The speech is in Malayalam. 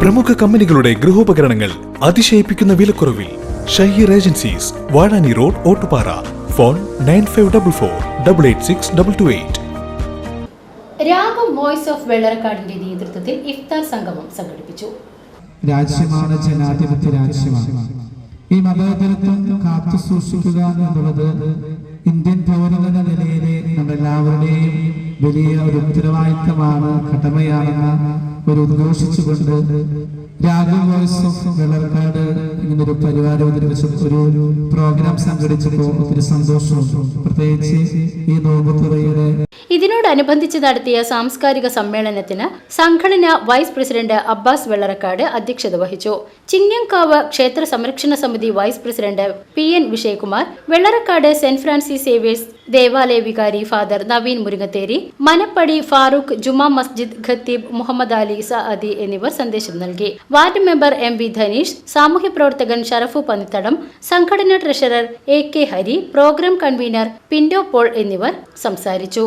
പ്രമുഖ കമ്പനികളുടെ ഗൃഹോപകരണങ്ങൾ അതിശയിപ്പിക്കുന്ന വിലക്കുറവിൽ Shaheer agencies Vazhani road Ottupara. Phone nine five double four double eight six double two eight. Ragam voice of വെള്ളറക്കാടിന്റെ നേതൃത്വത്തിൽ ഇഫ്താർ സംഗമം സംഘടിപ്പിച്ചു. രാജ്യമാണ് ജനാധിപത്യ രാജ്യമാണ്. ഈ മതേതരത്വം കാത്തു സൂക്ഷിക്കുക എന്നുള്ളത് ഇന്ത്യൻ പൗരനെന്ന നിലയിലെ നമ്മളെല്ലാവരുടെയും വലിയ ഒരു ഉത്തരവാദിത്തമാണ് കടമയാണെന്ന് ഒരു ഉദ്ഘോഷിച്ചുകൊണ്ട് വോയിസ് ഓഫ് വെള്ളർക്കാട് ഇങ്ങനൊരു പരിപാടി അവതരിപ്പിച്ചു ഒരു പ്രോഗ്രാം സംഘടിച്ചപ്പോൾ ഒത്തിരി സന്തോഷവും. പ്രത്യേകിച്ച് ഈ നോമ്പുത്തുറയുടെ ഇതിനോടനുബന്ധിച്ച് നടത്തിയ സാംസ്കാരിക സമ്മേളനത്തിന് സംഘടന വൈസ് പ്രസിഡന്റ് അബ്ബാസ് വെള്ളറക്കാട് അധ്യക്ഷത വഹിച്ചു. ചിങ്ങംകാവ് ക്ഷേത്ര സംരക്ഷണ സമിതി vice president P N Vijayakumar Vellarakkad Saint Francis Xavier's ദേവാലയ വികാരി ഫാദർ നവീൻ മുരുങ്ങത്തേരി മനപ്പടി ഫാറൂഖ് ജുമാ മസ്ജിദ് ഖത്തീബ് മുഹമ്മദ് അലി സഅദി എന്നിവർ സന്ദേശം നൽകി. Ward member M V Dhaneesh സാമൂഹ്യ പ്രവർത്തകൻ ഷറഫു പന്നിത്തടം സംഘടനാ treasurer A K Hari programme convener Pinto Paul എന്നിവർ സംസാരിച്ചു.